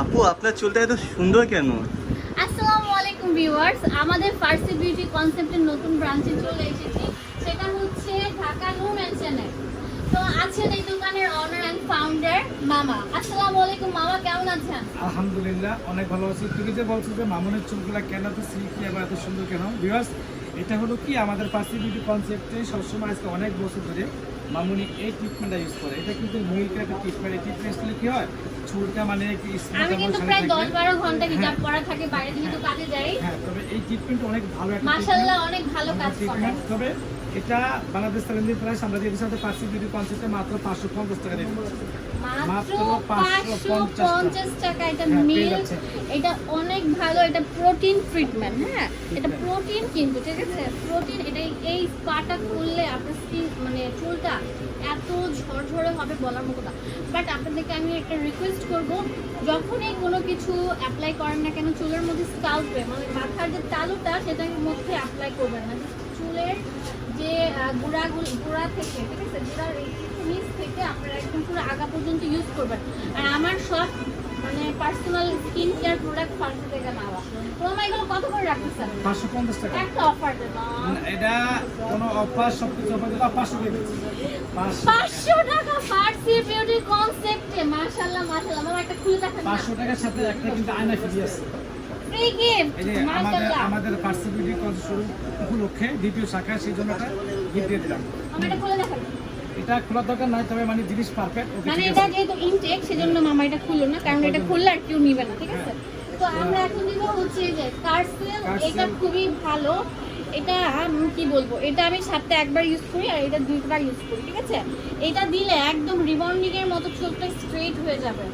আপু আপনার চুলটা এত সুন্দর কেন? আসসালামু আলাইকুম ভিউয়ার্স। আমাদের ফার্সি বিউটি কনসেপ্টের নতুন ব্রাঞ্চে চলে এসেছি। সেটা হচ্ছে ঢাকা নূর ম্যানশনে তো আছেন এই দোকানের অনার অ্যান্ড ফাউন্ডার মামা। আসসালামু আলাইকুম মামা কেমন আছেন? আলহামদুলিল্লাহ অনেক ভালো আছি। তুমি যে বলছো যে মামুনের চুলগুলা কেন এত সিল্কি এবং এত সুন্দর কেন? বিকজ এটা হলো কি আমাদের পাশে বিউটি কনসেপ্টে সবসময় আজকে অনেক বছর ধরে মামুনি এই ট্রিটমেন্টটা ইউজ করে। এটা কিন্তু মহিলার একটা ট্রিটমেন্ট এই ট্রিটমেন্ট কি হয়? চুলটা মানে কি আমি কিন্তু প্রায় থাকবে। দশ বারো ঘণ্টা হিজাব হ্যাঁ। পরা থাকে বাইরে যেহেতু কাজে যাই। হ্যাঁ তবে এই ট্রিটমেন্ট অনেক ভালো একটা মাশাআল্লাহ অনেক ভালো কাজ করে। তবে এটা বাংলাদেশ চ্যালেঞ্জের প্রাইস আমরা দিয়ে আমাদের পার্সি বিউটি কনসেপ্টে মাত্র পাঁচশো পঞ্চাশ টাকা দিয়ে মাত্র পাঁচশো পঞ্চাশ টাকা। এটা হ্যাঁ, মিল এটা অনেক ভালো এটা প্রোটিন ট্রিটমেন্ট হ্যাঁ? এটা প্রোটিন কিন্তু ঠিক আছে? প্রোটিন এটা এই স্পাটা করলে আপনার স্কিন মানে চুলটা এত ঝরঝরে হবে বলার মতো না। বাট আপনাদেরকে আমি একটা রিকোয়েস্ট করব যখনই কোনো কিছু অ্যাপ্লাই করেন না কেন চুলের মধ্যে স্কাল্পে মানে মাথার যে তালুটা সেটার মধ্যে অ্যাপ্লাই করবেন না। চুলের যে গুঁড়াগুলো গুঁড়া থেকে ঠিক আছে? গুঁড়ার নিচ থেকে আপনারা একদম পুরো আগা পর্যন্ত ইউজ করবেন আর আমার সব মানে personal skin care product first থেকে নেওয়া। এগুলো কত করে রাখতেছেন পাঁচশো পঞ্চাশ টাকা। একটা অফার দেন এটা কোনো অফার সব কিছু অফার দিলে পাঁচশো দিয়ে দিচ্ছি। পাঁচশো। পাঁচশো টাকা ফার্সি বিউটি কনসেপ্টে মাশাল্লাহ মাশাল্লাহ আমার একটা খুলে দেখেন না। পাঁচশো টাকার সাথে একটা কিন্তু আয়না ফ্রি আছে। ফ্রি গিফট এই যে আমাদের আমাদের পার্সি বিউটি উপলক্ষে দ্বিতীয় শাখা সেই জন্য একটা গিফট দিয়ে দিলাম। আমার এটা খুলে দেখেন এটা খোলার দরকার নাই তবে মানে জিনিস পারফেক্ট মানে এটা যেহেতু ইনটেক সেজন্য মামা এটা খুললো না কারণ এটা খুললে আর কেউ নিবে না ঠিক আছে? তো আমরা এখন দিব হচ্ছে যে কার্সেল এটা খুবই ভালো। এটা কি বলব? এটা আমি সপ্তাহে একবার ইউজ করি আর এটা দুইবার ইউজ করি ঠিক আছে? এটা দিলে একদম রিবন্ডিং এর মতো চুলটা স্ট্রেট হয়ে যাবে।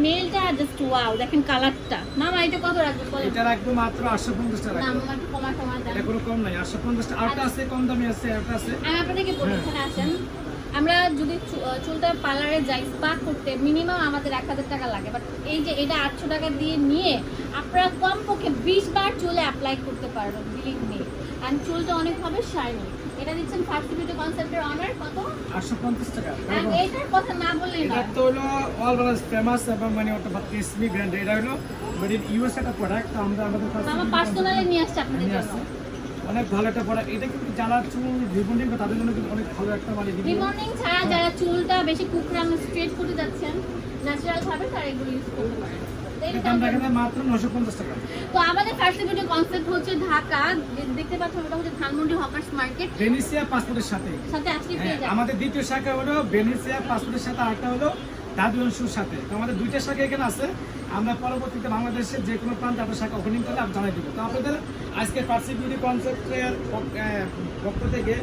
স্মেলটা জাস্ট ওয়াও দেখেন কালারটা মামা এটা কত রাখবে বলেন। এটা রাখব মাত্র আটশো পঞ্চাশ টাকা না মামা একটু কমা কমা এটা কোনো কম নাই আটশো পঞ্চাশ টাকা আরেকটা আছে কম দামি আছে একটা আছে। আমি আপনাদেরকে বলি হ্যাঁ। এখানে আসেন। আমরা যদি চুলটা পার্লারে যাই স্পা করতে মিনিমাম আমাদের এক হাজার টাকা লাগে। বাট এই যে এটা আটশো টাকা দিয়ে নিয়ে আপনারা কমপক্ষে বিশ বার চুলে অ্যাপ্লাই করতে পারবেন বিলিভ অ্যান্ড চুলটা অনেক হবে শাইনি এটা দিচ্ছেন ফার্স্ট বিউটি কনসেপ্টের অনার কত? আটশো পঞ্চাশ টাকা আর এইটার কথা না বললেই এটা তো হলো অল বাংলাদেশ ফেমাস এবং মানে ওটা টেসমি ব্র্যান্ড এটা হলো ইন ইউএস একটা প্রোডাক্ট তো আমরা আমাদের কাছে মামা পার্সোনালি নিয়ে আসছে আপনাদের নিয়ে জন্য। অনেক ভালো একটা প্রোডাক্ট এটা কিন্তু যারা চুল রিবন্ডিং করে তাদের জন্য কিন্তু অনেক ভালো একটা মানে। রিবন্ডিং ছাড়া যারা চুলটা বেশি কুকরানো স্ট্রেট করতে যাচ্ছেন ন্যাচারাল ভাবে তারা এগুলো ইউজ করতে পারেন। তো এটা এটা দাম রাখা যায় মাত্র নশো পঞ্চাশ টাকা। তো আমাদের ফার্স্ট ভিডিও কনসেপ্ট হচ্ছে ঢাকা দেখতে পাচ্ছেন ওটা হচ্ছে ধানমন্ডি হকার্স মার্কেট। ভেনিসিয়া পাসপোর্টের সাথে। সাথে আজকে পেয়ে হ্যাঁ, আমাদের দ্বিতীয় শাখা হলো ভেনিসিয়া পাসপোর্টের সাথে আরেকটা হলো দাদুয়াংশুর সাথে। তো আমাদের দুইটা শাখা এখানে আছে। আমরা পরবর্তীতে বাংলাদেশের যে কোনো প্রান্তে আপনার শাখা ওপেনিং করলে আমি জানাই দিব। তো আপনাদের আজকে পার্সি বিউটি কনসেপ্টের পক্ষ থেকে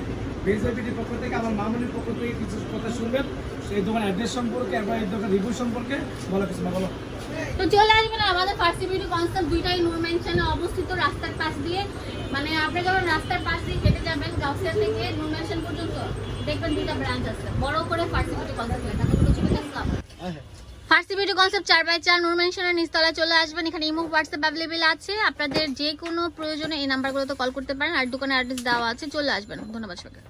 বিজেপিটির পক্ষ থেকে আমার মামুনির পক্ষ থেকে কিছু কথা শুনবেন। সেই দোকান অ্যাড্রেস সম্পর্কে এবং এই দোকান রিভিউ সম্পর্কে বলো কিছু বলো। তো চলে আসবেন আমাদের ভিডিও কনসেপ্ট দুইটাই নূর মেনশনে অবস্থিত, রাস্তার পাশ দিয়ে। মানে আপনি যখন রাস্তার পাশ দিয়ে হেঁটে যাবেন, গাউসিয়া থেকে নূর মেনশন পর্যন্ত দেখবেন দুইটা ব্রাঞ্চ আছে। বড় করে video concept first video concept চার বাই চার, নূর মেনশনের নিচতলায় চলে আসবেন। এখানে ইমো, হোয়াটসঅ্যাপ অ্যাভেলেবেল আছে। আপনাদের যে কোনো প্রয়োজনে এই নাম্বারগুলোতে কল করতে পারেন। আর দোকানে অ্যাড্রেস দেওয়া আছে, চলে আসবেন। ধন্যবাদ সবাইকে।